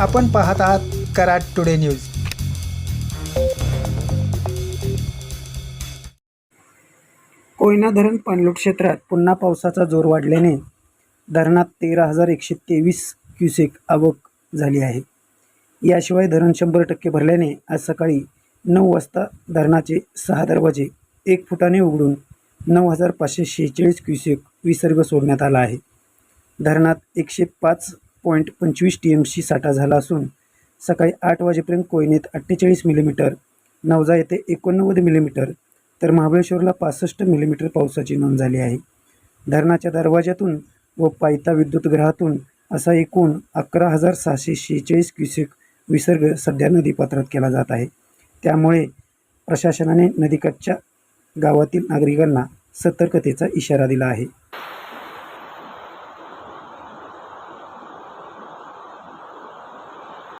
आपण पाहत आहात कराड टुडे न्यूज. कोयना धरण पाणलोट क्षेत्रात पुन्हा पावसाचा जोर वाढल्याने धरणात तेरा हजार एकशे तेवीस क्युसेक आवक झाली आहे. याशिवाय धरण शंभर टक्के भरल्याने आज सकाळी नऊ वाजता धरणाचे सहा दरवाजे एक फुटाने उघडून नऊ हजार पाचशे शेहेचाळीस क्युसेक विसर्ग सोडण्यात आला आहे. धरणात एकशे पाच पॉईंट पंचवीस टी एम साठा झाला असून सकाळी आठ वाजेपर्यंत कोयनेत अठ्ठेचाळीस मिलीमीटर नवजा येथे एकोणनव्वद मिलीमीटर तर महाबळेश्वरला पासष्ट मिलीमीटर पावसाची नोंद झाली आहे. धरणाच्या दरवाज्यातून व पायथा विद्युतगृहातून असा एकूण अकरा हजार सहाशे शेहेचाळीस क्युसेक विसर्ग सध्या नदीपात्रात केला जात आहे. त्यामुळे प्रशासनाने नदीकाठच्या गावातील नागरिकांना सतर्कतेचा इशारा दिला आहे.